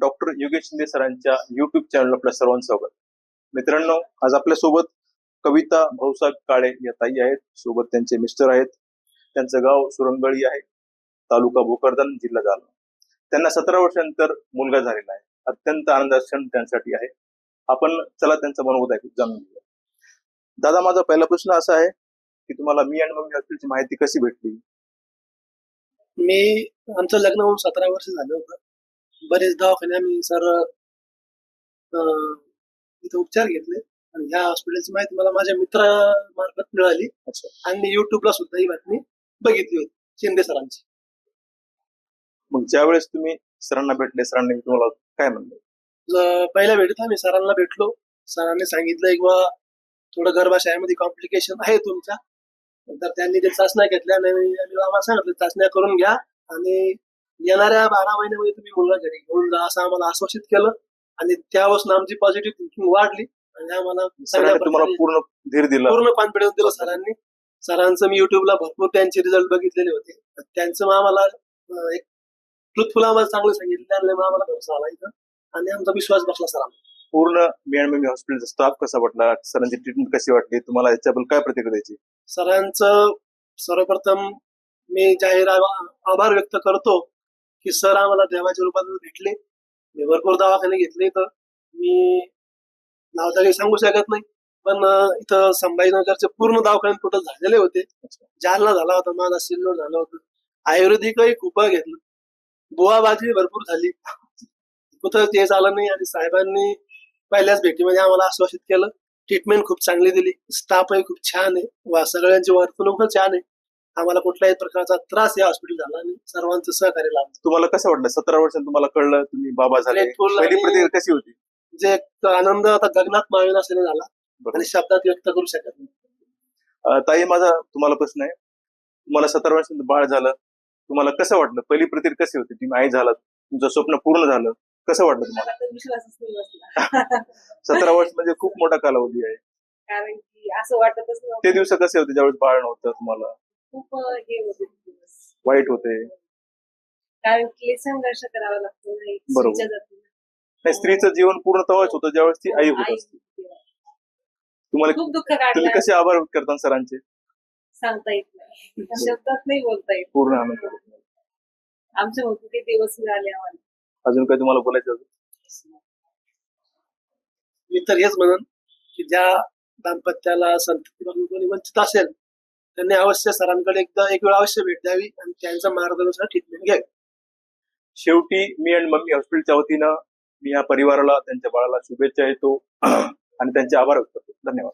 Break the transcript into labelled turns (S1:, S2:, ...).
S1: Doctor Yogesh Shinde सरांच्या YouTube channel आपल्या सर्वांचं स्वागत. मित्रांनो आज आपल्यासोबत कविता भाऊसाहेब काळे या ताई आहेत. सोबत त्यांचे मिस्टर आहेत. त्यांचं गाव सुरंगळी आहे. तालुका भोकरदन जिल्हा जालना. त्यांना सतरा वर्षानंतर मुलगा झालेला आहे. अत्यंत आनंदाचा क्षण त्यांच्यासाठी आहे. आपण चला त्यांचं मनोगत ऐकू जाणून घेऊया. दादा माझा पहिला प्रश्न असा आहे की तुम्हाला मी आणि मम्मी हॉस्पिटलची माहिती कशी भेटली?
S2: मी आमचं लग्न होऊन सतरा वर्ष झालं होतं. बरेच दवाखाने आम्ही सर इथं उपचार घेतले. आणि ह्या हॉस्पिटलची माहिती मला माझ्या मित्रामार्फत मिळाली. आणि मी युट्यूबला सुद्धा ही बातमी बघितली होती शिंदे सरांची.
S1: मग ज्या वेळेस तुम्ही सरांना भेटले सरांनी तुम्हाला काय म्हणलं?
S2: पहिल्या भेटीत आम्ही सरांना भेटलो. सरांनी सांगितलं की बा थोडं गर्भाशयामध्ये कॉम्प्लिकेशन आहे तुमच्या तर त्यांनी ते चाचण्या घेतल्या आणि आम्ही आम्हाला सांगितलं चाचण्या करून घ्या आणि येणाऱ्या बारा महिन्यामध्ये तुम्ही मुलगा घरी घेऊन जा असं आम्हाला आश्वासित केलं. आणि त्यापासून आमची पॉझिटिव्ह थिंकिंग वाढली. आणि आम्हाला
S1: तुम्हाला पूर्ण धीर दिला.
S2: पूर्ण कॉन्फिडन्स दिलं सरांनी. सरांचं मी युट्यूबला भरपूर त्यांचे रिझल्ट बघितलेले होते. त्यांचं मग आम्हाला एक ट्रुथफुल आम्हाला चांगलं सांगितलं. त्यामुळे आम्हाला भरोसा आला इथं. आणि आमचा विश्वास बसला सरांना
S1: पूर्ण मी आणि मम्मी हॉस्पिटलचा स्टाफ कसा वाटला? सरांची ट्रीटमेंट कशी वाटली? तुम्हाला याच्याबद्दल काय प्रतिक्रिया द्यायची?
S2: सरांचं सर्वप्रथम मी जाहीर आभा- आभार व्यक्त करतो. की सर आम्हाला देवाच्या रूपात भेटले. मी भरपूर दवाखाने घेतले तर मी नाव तर काही सांगू शकत नाही पण इथं संभाजीनगरचे पूर्ण दवाखाने टोटल झालेले होते. जालना झाला होता माझा सिल्लोड झाला होता. आयुर्वेदिकही खूप घेतलं. बुवा बाजी भरपूर झाली. कुठं ते झालं नाही आणि साहेबांनी पहिल्याच भेटीमध्ये आम्हाला आश्वासित केलं. ट्रीटमेंट खूप चांगली दिली. स्टाफही खूप छान आहे. वा सगळ्यांची वर्तणूक छान आहे. आम्हाला कुठल्याही प्रकारचा त्रास या हॉस्पिटल झाला आणि सर्वांचं सहकार्य लाभलं.
S1: तुम्हाला कसं वाटलं? सतरा वर्षांत तुम्हाला कळलं तुम्ही बाबा झाले.
S2: Grateful
S1: पहिली
S2: आणि-
S1: प्रतिक्रिया कशी होती?
S2: जे एक आनंद आता गगनात मावेन असल्याने झाला
S1: बरोबर.
S2: आणि शब्दात व्यक्त करू शकत नाही.
S1: अं, ताई माझा तुम्हाला प्रश्न आहे. तुम्हाला सतरा वर्षांत बाळ झालं. तुम्हाला कसं वाटलं? पहिली प्रतिक्रिया कशी होती? तुम्ही आई झालात. तुमचं स्वप्न पूर्ण झालं. कसं वाटलं तुम्हाला?
S3: मला तर विश्वासच नाही बसला.
S1: सतरा वर्ष म्हणजे खूप मोठा कालावधी आहे.
S3: कारण की असं वाटतच
S1: ते
S3: नव्हतं
S1: दिवस कसे होते ज्यावेळेस बाळ नव्हतं तुम्हाला?
S3: खूप हे होते दिवस.
S1: वाईट होते.
S3: कारण की संघर्ष करावा लागतो ना एक
S1: बरोबर.
S3: स्त्रीच्या जातीला.
S1: नाही स्त्रीचं जीवन पूर्ण तेव्हाच होतं ज्यावेळेस ती आई होत
S3: आई
S1: असते.
S3: होती.
S1: तुम्हाला
S3: खूप दुःख
S1: तुम्ही
S3: काढलं
S1: कसे आभार व्यक्त करता सरांचे?
S3: सांगता येत नाही. शब्दात नाही बोलता येत.
S1: पूर्ण आनंद
S3: आमच्या होते ते दिवस मिळाले आम्हाला.
S1: अजून काय तुम्हाला बोलायचं असेल?
S2: मी तर हेच म्हणन की ज्या दाम्पत्याला संततीपासून कोणी वंचित असेल त्यांनी अवश्य सरांकडे एकदा एक वेळ अवश्य भेट द्यावी आणि त्यांच्या मार्गदर्शनानुसार ट्रीटमेंट घ्यावी.
S1: शेवटी मी आणि मम्मी हॉस्पिटलच्या वतीनं मी या परिवाराला त्यांच्या बाळाला शुभेच्छा येतो आणि त्यांचे आभार व्यक्त करतो. धन्यवाद.